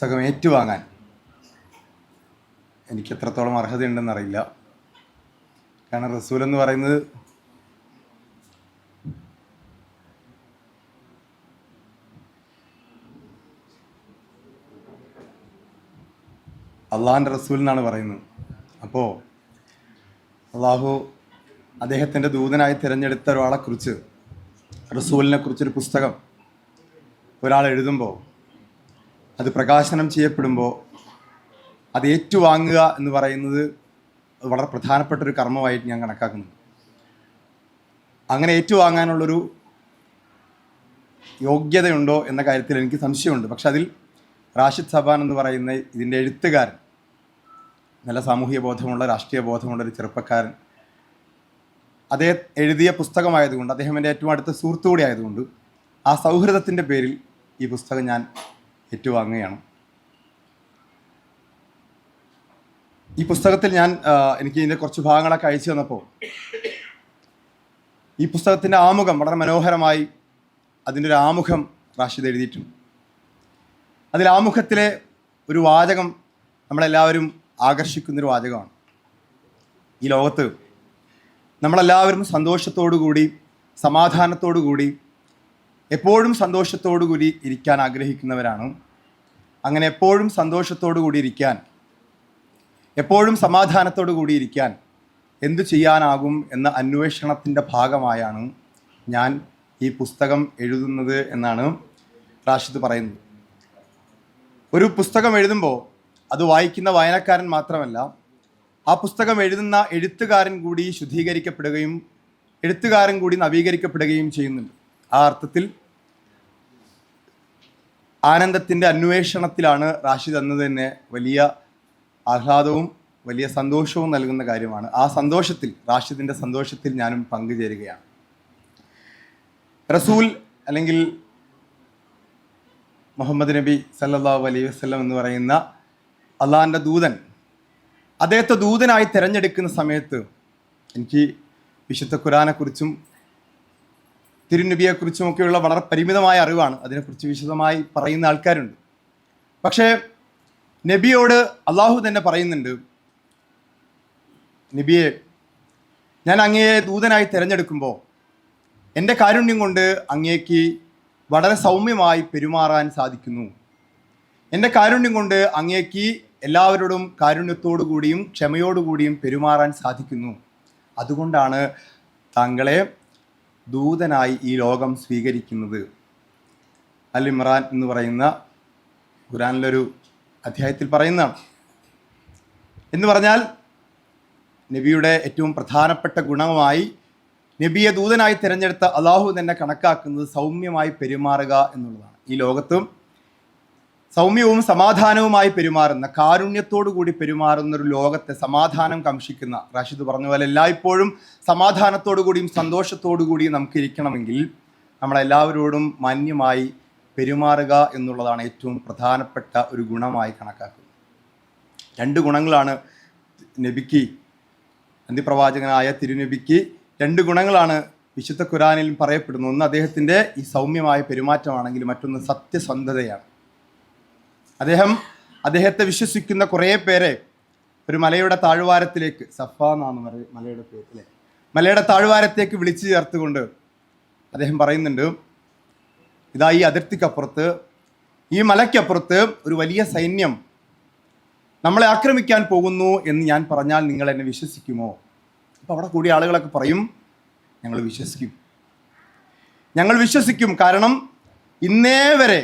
പുസ്തകം ഏറ്റുവാങ്ങാൻ. എനിക്ക് എത്രത്തോളം അർഹതയുണ്ടെന്നറിയില്ല കാരണം റസൂൽ എന്ന് പറയുന്നത് അള്ളാഹിന്റെ റസൂൽ എന്നാണ് പറയുന്നത്. അപ്പോൾ അള്ളാഹു അദ്ദേഹത്തിന്റെ ദൂതനായി തിരഞ്ഞെടുത്ത ഒരാളെക്കുറിച്ച് റസൂലിനെ കുറിച്ചൊരു പുസ്തകം ഒരാൾ എഴുതുമ്പോൾ അത് പ്രകാശനം ചെയ്യപ്പെടുമ്പോൾ അത് ഏറ്റുവാങ്ങുക എന്ന് പറയുന്നത് വളരെ പ്രധാനപ്പെട്ട ഒരു കർമ്മമായിട്ട് ഞാൻ കണക്കാക്കുന്നു അങ്ങനെ ഏറ്റുവാങ്ങാനുള്ളൊരു യോഗ്യതയുണ്ടോ എന്ന കാര്യത്തിൽ എനിക്ക് സംശയമുണ്ട്. പക്ഷെ അതിൽ റാഷിദ് സബാൻ എന്ന് പറയുന്ന ഇതിന്റെ എഴുത്തുകാരൻ നല്ല സാമൂഹിക ബോധമുള്ള രാഷ്ട്രീയ ബോധമുള്ള ഒരു ചെറുപ്പക്കാരൻ അദ്ദേഹം എഴുതിയ പുസ്തകമായതുകൊണ്ട് അദ്ദേഹം എന്റെ ഏറ്റവും അടുത്ത സുഹൃത്തു കൂടി ആയതുകൊണ്ട് ആ സൗഹൃദത്തിന്റെ പേരിൽ ഈ പുസ്തകം ഞാൻ ഏറ്റുവാങ്ങുകയാണ്. ഈ പുസ്തകത്തിൽ ഞാൻ എനിക്ക് ഇതിന്റെ കുറച്ച് ഭാഗങ്ങളൊക്കെ അയച്ചു തന്നപ്പോൾ ഈ പുസ്തകത്തിന്റെ ആമുഖം വളരെ മനോഹരമായി അതിന്റെ ഒരു ആമുഖം റാഷിദ് എഴുതിയിട്ടുണ്ട്. അതിൽ ആമുഖത്തിലെ ഒരു വാചകം നമ്മളെല്ലാവരും ആകർഷിക്കുന്നൊരു വാചകമാണ്. ഈ ലോകത്ത് നമ്മളെല്ലാവരും സന്തോഷത്തോടു കൂടി സമാധാനത്തോടു കൂടി എപ്പോഴും സന്തോഷത്തോടു കൂടി ഇരിക്കാൻ ആഗ്രഹിക്കുന്നവരാണ് അങ്ങനെ എപ്പോഴും സന്തോഷത്തോടു കൂടിയിരിക്കാൻ എപ്പോഴും സമാധാനത്തോടു കൂടിയിരിക്കാൻ എന്ത് ചെയ്യാനാകും എന്ന അന്വേഷണത്തിന്റെ ഭാഗമായാണ് ഞാൻ ഈ പുസ്തകം എഴുതുന്നത് എന്നാണ് റാഷിദ് പറയുന്നത്. ഒരു പുസ്തകം എഴുതുമ്പോൾ അത് വായിക്കുന്ന വായനക്കാരൻ മാത്രമല്ല ആ പുസ്തകം എഴുതുന്ന എഴുത്തുകാരൻ കൂടി ശുദ്ധീകരിക്കപ്പെടുകയും എഴുത്തുകാരൻ കൂടി നവീകരിക്കപ്പെടുകയും ചെയ്യുന്നുണ്ട്. ആ അർത്ഥത്തിൽ ആനന്ദത്തിന്റെ അന്വേഷണത്തിലാണ് റാഷിദ് എന്നത് തന്നെ വലിയ ആഹ്ലാദവും വലിയ സന്തോഷവും നൽകുന്ന കാര്യമാണ്. ആ സന്തോഷത്തിൽ റാഷിദിന്റെ സന്തോഷത്തിൽ ഞാനും പങ്കുചേരുകയാണ്. റസൂൽ അല്ലെങ്കിൽ മുഹമ്മദ് നബി സല്ലല്ലാഹു അലൈഹി വസ്ലം എന്ന് പറയുന്ന അള്ളാഹിന്റെ ദൂതൻ അദ്ദേഹത്തെ ദൂതനായി തിരഞ്ഞെടുക്കുന്ന സമയത്ത് എനിക്ക് വിശുദ്ധ ഖുറാനെക്കുറിച്ചും തിരുനബിയെക്കുറിച്ചുമൊക്കെയുള്ള വളരെ പരിമിതമായ അറിവാണ്. അതിനെക്കുറിച്ച് വിശദമായി പറയുന്ന ആൾക്കാരുണ്ട്. പക്ഷേ നബിയോട് അള്ളാഹു തന്നെ പറയുന്നുണ്ട് നബിയെ ഞാൻ അങ്ങയെ ദൂതനായി തിരഞ്ഞെടുക്കുമ്പോൾ എന്റെ കാരുണ്യം കൊണ്ട് അങ്ങേക്ക് വളരെ സൗമ്യമായി പെരുമാറാൻ സാധിക്കുന്നു. എന്റെ കാരുണ്യം കൊണ്ട് അങ്ങേക്ക് എല്ലാവരോടും കാരുണ്യത്തോടു കൂടിയും ക്ഷമയോടുകൂടിയും പെരുമാറാൻ സാധിക്കുന്നു. അതുകൊണ്ടാണ് താങ്കളെ ദൂതനായി ഈ ലോകം സ്വീകരിക്കുന്നത്. അൽ ഇമ്രാൻ എന്ന് പറയുന്ന ഖുരാനിലൊരു അധ്യായത്തിൽ പറയുന്നതാണ്. എന്ന് പറഞ്ഞാൽ നബിയുടെ ഏറ്റവും പ്രധാനപ്പെട്ട ഗുണമായി നബിയെ ദൂതനായി തിരഞ്ഞെടുത്ത അള്ളാഹു തന്നെ കണക്കാക്കുന്നത് സൗമ്യമായി പെരുമാറുക എന്നുള്ളതാണ്. ഈ ലോകത്തും സൗമ്യവും സമാധാനവുമായി പെരുമാറുന്ന കാരുണ്യത്തോടു കൂടി പെരുമാറുന്ന ഒരു ലോകത്തെ സമാധാനം കംഷിക്കുന്ന റാഷിദ് പറഞ്ഞ പോലെ എല്ലായ്പ്പോഴും സമാധാനത്തോടു കൂടിയും സന്തോഷത്തോടു കൂടിയും നമുക്ക് ഇരിക്കണമെങ്കിൽ നമ്മളെല്ലാവരോടും മാന്യമായി പെരുമാറുക എന്നുള്ളതാണ് ഏറ്റവും പ്രധാനപ്പെട്ട ഒരു ഗുണമായി കണക്കാക്കുന്നത് രണ്ട് ഗുണങ്ങളാണ് നബിക്ക് അന്തിപ്രവാചകനായ തിരുനബിക്ക് രണ്ട് ഗുണങ്ങളാണ് വിശുദ്ധ ഖുറാനിൽ പറയപ്പെടുന്നത് ഒന്ന് അദ്ദേഹത്തിന്റെ ഈ സൗമ്യമായ പെരുമാറ്റമാണെങ്കിൽ മറ്റൊന്ന് സത്യസന്ധതയാണ്. അദ്ദേഹം അദ്ദേഹത്തെ വിശ്വസിക്കുന്ന കുറേ പേരെ ഒരു മലയുടെ താഴ്വാരത്തിലേക്ക് സഫ എന്നാണ് മലയുടെ പേര് അല്ലേ? മലയുടെ താഴ്വാരത്തേക്ക് വിളിച്ചു ചേർത്തുകൊണ്ട് അദ്ദേഹം പറയുന്നുണ്ട് ഇതാ ഈ അതിർത്തിക്കപ്പുറത്ത് ഈ മലയ്ക്കപ്പുറത്ത് ഒരു വലിയ സൈന്യം നമ്മളെ ആക്രമിക്കാൻ പോകുന്നു എന്ന് ഞാൻ പറഞ്ഞാൽ നിങ്ങൾ എന്നെ വിശ്വസിക്കുമോ? അപ്പോൾ അവിടെ കൂടിയ ആളുകളൊക്കെ പറയും ഞങ്ങൾ വിശ്വസിക്കും. ഞങ്ങൾ വിശ്വസിക്കും. കാരണം ഇന്നേ വരെ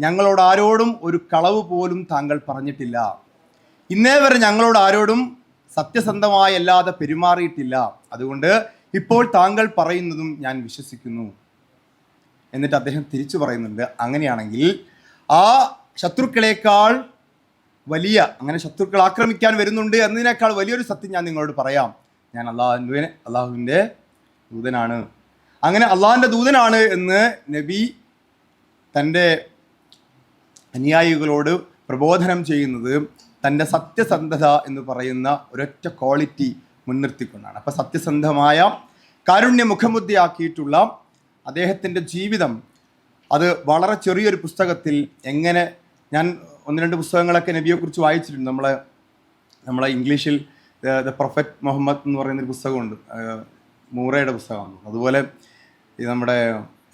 ഞങ്ങളോട് ആരോടും ഒരു കളവ് പോലും താങ്കൾ പറഞ്ഞിട്ടില്ല. ഇന്നേ വരെ ഞങ്ങളോട് ആരോടും സത്യസന്ധമായി അല്ലാതെ പെരുമാറിയിട്ടില്ല. അതുകൊണ്ട് ഇപ്പോൾ താങ്കൾ പറയുന്നതും ഞാൻ വിശ്വസിക്കുന്നു. എന്നിട്ട് അദ്ദേഹം തിരിച്ചു പറയുന്നുണ്ട് അങ്ങനെയാണെങ്കിൽ ആ ശത്രുക്കളേക്കാൾ വലിയ അങ്ങനെ ശത്രുക്കൾ ആക്രമിക്കാൻ വരുന്നുണ്ട് എന്നതിനേക്കാൾ വലിയൊരു സത്യം ഞാൻ നിങ്ങളോട് പറയാം. ഞാൻ അള്ളാഹുവിന്റെ അള്ളാഹുവിന്റെ ദൂതനാണ്. അങ്ങനെ അള്ളാഹിന്റെ ദൂതനാണ് എന്ന് നബി തന്റെ അനുയായികളോട് പ്രബോധനം ചെയ്യുന്നത് തന്റെ സത്യസന്ധത എന്ന് പറയുന്ന ഒരൊറ്റ ക്വാളിറ്റി മുൻനിർത്തിക്കൊണ്ടാണ്. അപ്പം സത്യസന്ധമായ കാരുണ്യ മുഖമുദ്ധിയാക്കിയിട്ടുള്ള അദ്ദേഹത്തിന്റെ ജീവിതം അത് വളരെ ചെറിയൊരു പുസ്തകത്തിൽ എങ്ങനെ ഞാൻ ഒന്ന് രണ്ട് പുസ്തകങ്ങളൊക്കെ നബിയെക്കുറിച്ച് വായിച്ചിട്ടുണ്ട്. നമ്മളെ നമ്മളെ ഇംഗ്ലീഷിൽ ദ പ്രൊഫറ്റ് മുഹമ്മദ് എന്ന് പറയുന്നൊരു പുസ്തകമുണ്ട്. മൂറയുടെ പുസ്തകമാണ്. അതുപോലെ നമ്മുടെ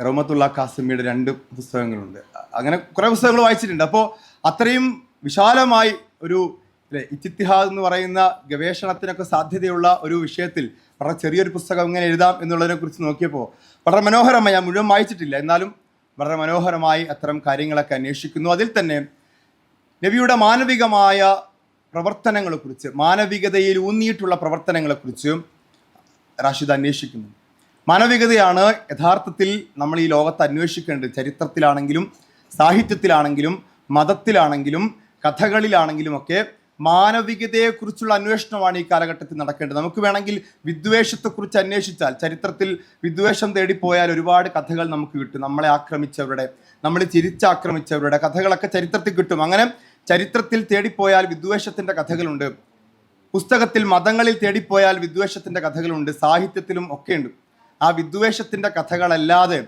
റഹ്മത്തുള്ള കാസിമിയുടെ രണ്ട് പുസ്തകങ്ങളുണ്ട്. അങ്ങനെ കുറേ പുസ്തകങ്ങൾ വായിച്ചിട്ടുണ്ട്. അപ്പോൾ അത്രയും വിശാലമായി ഒരു അല്ലേ ഇത്തിഹാദ് എന്ന് പറയുന്ന ഗവേഷണത്തിനൊക്കെ സാധ്യതയുള്ള ഒരു വിഷയത്തിൽ വളരെ ചെറിയൊരു പുസ്തകം എങ്ങനെ എഴുതാം എന്നുള്ളതിനെ കുറിച്ച് നോക്കിയപ്പോൾ വളരെ മനോഹരമായി ഞാൻ മുഴുവൻ വായിച്ചിട്ടില്ല. എന്നാലും വളരെ മനോഹരമായി അത്തരം കാര്യങ്ങളൊക്കെ അന്വേഷിക്കുന്നു. അതിൽ തന്നെ നബിയുടെ മാനവികമായ പ്രവർത്തനങ്ങളെക്കുറിച്ച് മാനവികതയിൽ ഊന്നിയിട്ടുള്ള പ്രവർത്തനങ്ങളെക്കുറിച്ച് റാഷിദ് അന്വേഷിക്കുന്നു മാനവികതയാണ് യഥാർത്ഥത്തിൽ നമ്മൾ ഈ ലോകത്ത് അന്വേഷിക്കേണ്ടത്. ചരിത്രത്തിലാണെങ്കിലും സാഹിത്യത്തിലാണെങ്കിലും മതത്തിലാണെങ്കിലും കഥകളിലാണെങ്കിലും ഒക്കെ മാനവികതയെക്കുറിച്ചുള്ള അന്വേഷണമാണ് ഈ കാലഘട്ടത്തിൽ നടക്കേണ്ടത്. നമുക്ക് വേണമെങ്കിൽ വിദ്വേഷത്തെക്കുറിച്ച് അന്വേഷിച്ചാൽ ചരിത്രത്തിൽ വിദ്വേഷം തേടിപ്പോയാൽ ഒരുപാട് കഥകൾ നമുക്ക് കിട്ടും. നമ്മളെ ആക്രമിച്ചവരുടെ നമ്മൾ ചിരിച്ചാക്രമിച്ചവരുടെ കഥകളൊക്കെ ചരിത്രത്തിൽ കിട്ടും. അങ്ങനെ ചരിത്രത്തിൽ തേടിപ്പോയാൽ വിദ്വേഷത്തിന്റെ കഥകളുണ്ട്. പുസ്തകത്തിൽ മതങ്ങളിൽ തേടിപ്പോയാൽ വിദ്വേഷത്തിന്റെ കഥകളുണ്ട്. സാഹിത്യത്തിലും ഒക്കെയുണ്ട്. ആ വിദ്വേഷത്തിന്റെ കഥകളല്ലാതെ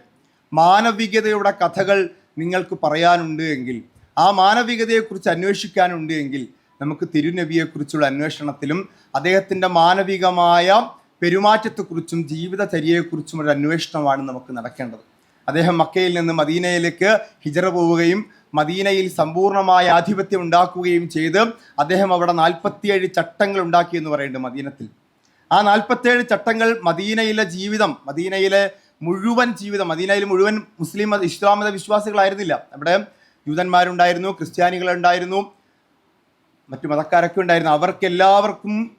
മാനവികതയുടെ കഥകൾ നിങ്ങൾക്ക് പറയാനുണ്ട് എങ്കിൽ ആ മാനവികതയെക്കുറിച്ച് അന്വേഷിക്കാനുണ്ട് എങ്കിൽ നമുക്ക് തിരുനബിയെക്കുറിച്ചുള്ള അന്വേഷണത്തിലും അദ്ദേഹത്തിന്റെ മാനവികമായ പെരുമാറ്റത്തെക്കുറിച്ചും ജീവിതചര്യയെക്കുറിച്ചും ഒരു അന്വേഷണമാണ് നമുക്ക് നടക്കേണ്ടത്. അദ്ദേഹം മക്കയിൽ നിന്ന് മദീനയിലേക്ക് ഹിജറ പോവുകയും മദീനയിൽ സമ്പൂർണമായ ആധിപത്യം ഉണ്ടാക്കുകയും ചെയ്ത് അദ്ദേഹം അവിടെ നാൽപ്പത്തിയേഴ് ചട്ടങ്ങൾ ഉണ്ടാക്കി എന്ന് പറയുന്നുണ്ട് മദീനത്തിൽ. ആ നാൽപ്പത്തേഴ് ചട്ടങ്ങൾ മദീനയിലെ ജീവിതം മദീനയിലെ മുഴുവൻ ജീവിതം മദീനയിൽ മുഴുവൻ മുസ്ലിം മത ഇസ്ലാം മത വിശ്വാസികളായിരുന്നില്ല. അവിടെ യൂതന്മാരുണ്ടായിരുന്നു ക്രിസ്ത്യാനികളുണ്ടായിരുന്നു മറ്റു മതക്കാരൊക്കെ ഉണ്ടായിരുന്നു. അവർക്കെല്ലാവർക്കും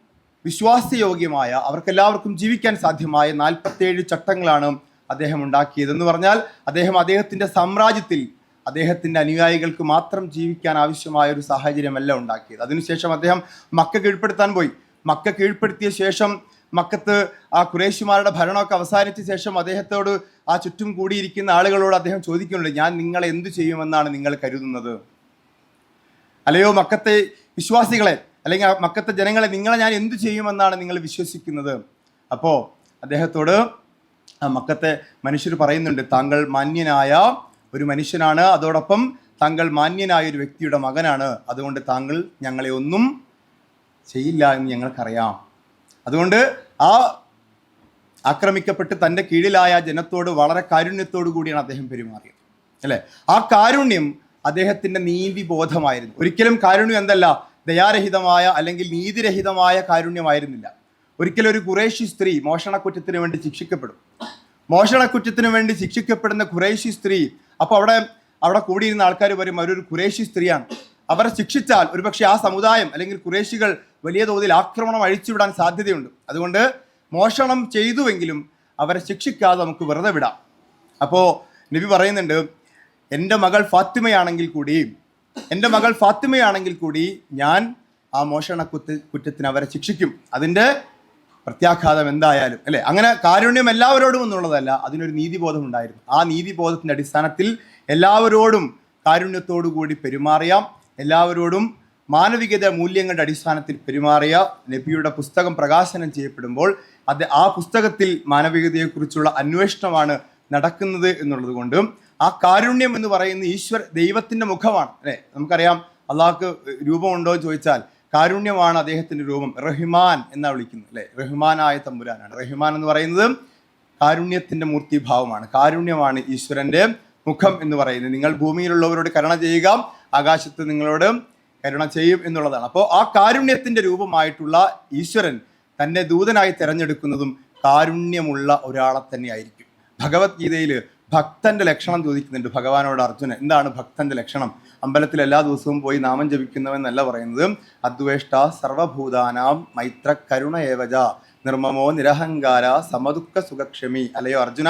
വിശ്വാസയോഗ്യമായ അവർക്കെല്ലാവർക്കും ജീവിക്കാൻ സാധ്യമായ നാൽപ്പത്തേഴ് ചട്ടങ്ങളാണ് അദ്ദേഹം ഉണ്ടാക്കിയതെന്ന് പറഞ്ഞാൽ അദ്ദേഹം അദ്ദേഹത്തിന്റെ സാമ്രാജ്യത്തിൽ അദ്ദേഹത്തിന്റെ അനുയായികൾക്ക് മാത്രം ജീവിക്കാൻ ആവശ്യമായ ഒരു സാഹചര്യമല്ല ഉണ്ടാക്കിയത്. അതിനുശേഷം അദ്ദേഹം മക്ക കീഴ്പ്പെടുത്താൻ പോയി. മക്ക കീഴ്പ്പെടുത്തിയ ശേഷം മക്കത്ത് ആ കുറേശിമാരുടെ ഭരണമൊക്കെ അവസാനിച്ച ശേഷം അദ്ദേഹത്തോട് ആ ചുറ്റും കൂടിയിരിക്കുന്ന ആളുകളോട് അദ്ദേഹം ചോദിക്കുന്നുണ്ട് ഞാൻ നിങ്ങളെ എന്തു ചെയ്യുമെന്നാണ് നിങ്ങൾ കരുതുന്നത്? അല്ലയോ മക്കത്തെ വിശ്വാസികളെ അല്ലെങ്കിൽ ആ മക്കത്തെ ജനങ്ങളെ നിങ്ങളെ ഞാൻ എന്തു ചെയ്യുമെന്നാണ് നിങ്ങൾ വിശ്വസിക്കുന്നത്? അപ്പോൾ അദ്ദേഹത്തോട് ആ മക്കത്തെ മനുഷ്യർ പറയുന്നുണ്ട് താങ്കൾ മാന്യനായ ഒരു മനുഷ്യനാണ് അതോടൊപ്പം താങ്കൾ മാന്യനായ ഒരു വ്യക്തിയുടെ മകനാണ് അതുകൊണ്ട് താങ്കൾ ഞങ്ങളെ ഒന്നും ചെയ്യില്ല എന്ന് ഞങ്ങൾക്കറിയാം. അതുകൊണ്ട് ആ ആക്രമിക്കപ്പെട്ട് തന്റെ കീഴിലായ ജനത്തോട് വളരെ കാരുണ്യത്തോടു കൂടിയാണ് അദ്ദേഹം പെരുമാറിയത്. അല്ലേ? ആ കാരുണ്യം അദ്ദേഹത്തിന്റെ നീതിബോധമായിരുന്നു ഒരിക്കലും കാരുണ്യം എന്തല്ല ദയാരഹിതമായ അല്ലെങ്കിൽ നീതിരഹിതമായ കാരുണ്യമായിരുന്നില്ല. ഒരിക്കലും ഒരു കുറേശി സ്ത്രീ മോഷണക്കുറ്റത്തിന് വേണ്ടി ശിക്ഷിക്കപ്പെടും. മോഷണക്കുറ്റത്തിന് വേണ്ടി ശിക്ഷിക്കപ്പെടുന്ന കുറേശി സ്ത്രീ അപ്പോൾ അവിടെ അവിടെ കൂടിയിരുന്ന ആൾക്കാർ വരും അവരൊരു കുറേശി സ്ത്രീയാണ്. അവരെ ശിക്ഷിച്ചാൽ ഒരുപക്ഷെ ആ സമുദായം അല്ലെങ്കിൽ കുറേശികൾ വലിയ തോതിൽ ആക്രമണം അഴിച്ചുവിടാൻ സാധ്യതയുണ്ട്. അതുകൊണ്ട് മോഷണം ചെയ്തുവെങ്കിലും അവരെ ശിക്ഷിക്കാതെ നമുക്ക് വെറുതെ വിടാം. അപ്പോൾ നബി പറയുന്നുണ്ട് എന്റെ മകൾ ഫാത്തിമയാണെങ്കിൽ കൂടി എന്റെ മകൾ ഫാത്തിമയാണെങ്കിൽ കൂടി ഞാൻ ആ മോഷണ കുറ്റ കുറ്റത്തിന് അവരെ ശിക്ഷിക്കും. അതിന്റെ പ്രത്യാഘാതം എന്തായാലും അല്ലേ? അങ്ങനെ കാരുണ്യം എല്ലാവരോടും എന്നുള്ളതല്ല അതിനൊരു നീതിബോധം ഉണ്ടായിരുന്നു. ആ നീതിബോധത്തിന്റെ അടിസ്ഥാനത്തിൽ എല്ലാവരോടും കാരുണ്യത്തോടു കൂടി പെരുമാറിയാം. എല്ലാവരോടും മാനവികത മൂല്യങ്ങളുടെ അടിസ്ഥാനത്തിൽ പെരുമാറിയ നബിയുടെ പുസ്തകം പ്രകാശനം ചെയ്യപ്പെടുമ്പോൾ അത് ആ പുസ്തകത്തിൽ മാനവികതയെക്കുറിച്ചുള്ള അന്വേഷണമാണ് നടക്കുന്നത് എന്നുള്ളത് കൊണ്ടും ആ കാരുണ്യം എന്ന് പറയുന്ന ഈശ്വർ ദൈവത്തിന്റെ മുഖമാണ് അല്ലെ? നമുക്കറിയാം അള്ളാഹ്ക്ക് രൂപമുണ്ടോ എന്ന് ചോദിച്ചാൽ കാരുണ്യമാണ് അദ്ദേഹത്തിന്റെ രൂപം. റഹ്മാൻ എന്നാണ് വിളിക്കുന്നത് അല്ലെ? റഹ്മാനായ തമ്പുരാനാണ്. റഹ്മാൻ എന്ന് പറയുന്നത് കാരുണ്യത്തിന്റെ മൂർത്തിഭാവമാണ്. കാരുണ്യമാണ് ഈശ്വരന്റെ മുഖം എന്ന് പറയുന്നത്. നിങ്ങൾ ഭൂമിയിലുള്ളവരോട് കരുണ ചെയ്യുക ആകാശത്ത് നിങ്ങളോട് കരുണ ചെയ്യും എന്നുള്ളതാണ്. അപ്പോൾ ആ കാരുണ്യത്തിന്റെ രൂപമായിട്ടുള്ള ഈശ്വരൻ തന്നെ ദൂതനായി തിരഞ്ഞെടുക്കുന്നതും കാരുണ്യമുള്ള ഒരാളെ തന്നെയായിരിക്കും. ഭഗവത്ഗീതയിൽ ഭക്തന്റെ ലക്ഷണം ചോദിക്കുന്നുണ്ട് ഭഗവാനോട് അർജുനൻ. എന്താണ് ഭക്തന്റെ ലക്ഷണം? അമ്പലത്തിൽ എല്ലാ ദിവസവും പോയി നാമം ജപിക്കുന്നവെന്നല്ല പറയുന്നത്. അദ്വേഷ്ട സർവഭൂതാനാം മൈത്ര കരുണ ഏവജ നിർമ്മമോ നിരഹങ്കാര സമദുഃഖ സുഖക്ഷമി. അല്ലയോ അർജുന?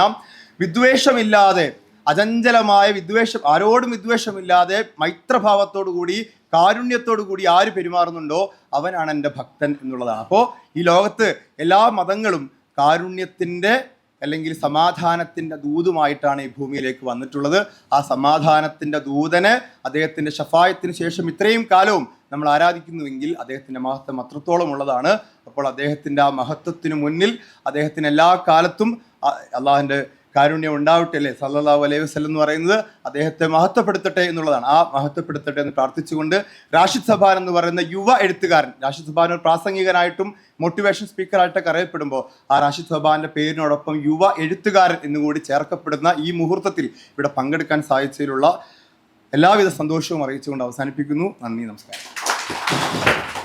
വിദ്വേഷമില്ലാതെ അചഞ്ചലമായ വിദ്വേഷം ആരോടും വിദ്വേഷമില്ലാതെ മൈത്രഭാവത്തോടു കൂടി കാരുണ്യത്തോടു കൂടി ആര് പെരുമാറുന്നുണ്ടോ അവനാണ് എന്റെ ഭക്തൻ എന്നുള്ളതാണ് അപ്പോൾ ഈ ലോകത്ത് എല്ലാ മതങ്ങളും കാരുണ്യത്തിന്റെ അല്ലെങ്കിൽ സമാധാനത്തിന്റെ ദൂതുമായിട്ടാണ് ഈ ഭൂമിയിലേക്ക് വന്നിട്ടുള്ളത്. ആ സമാധാനത്തിന്റെ ദൂതന് അദ്ദേഹത്തിന്റെ ഷഫായത്തിന് ശേഷം ഇത്രയും കാലവും നമ്മൾ ആരാധിക്കുന്നുവെങ്കിൽ അദ്ദേഹത്തിന്റെ മഹത്വം അത്രത്തോളം ഉള്ളതാണ്. അപ്പോൾ അദ്ദേഹത്തിന്റെ ആ മഹത്വത്തിന് മുന്നിൽ അദ്ദേഹത്തിന് എല്ലാ കാലത്തും അള്ളാഹിന്റെ കാരുണ്യം ഉണ്ടാവട്ടെ അല്ലേ? സല്ലല്ലാഹു അലൈഹി വസല്ലം എന്ന് പറയുന്നത് അദ്ദേഹത്തെ മഹത്വപ്പെടുത്തട്ടെ എന്നുള്ളതാണ്. ആ മഹത്വപ്പെടുത്തട്ടെ എന്ന് പ്രാർത്ഥിച്ചുകൊണ്ട് റാഷിദ് സഭാൻ എന്ന് പറയുന്ന യുവ എഴുത്തുകാരൻ റാഷിദ് സഭാൻ ഒരു പ്രാസംഗികനായിട്ടും മോട്ടിവേഷൻ സ്പീക്കറായിട്ടൊക്കെ അറിയപ്പെടുമ്പോൾ ആ റാഷിദ് സഭാന്റെ പേരിനോടൊപ്പം യുവ എഴുത്തുകാരൻ എന്നുകൂടി ചേർക്കപ്പെടുന്ന ഈ മുഹൂർത്തത്തിൽ ഇവിടെ പങ്കെടുക്കാൻ സാധിച്ചതിലുള്ള എല്ലാവിധ സന്തോഷവും അറിയിച്ചുകൊണ്ട് അവസാനിപ്പിക്കുന്നു. നന്ദി നമസ്കാരം.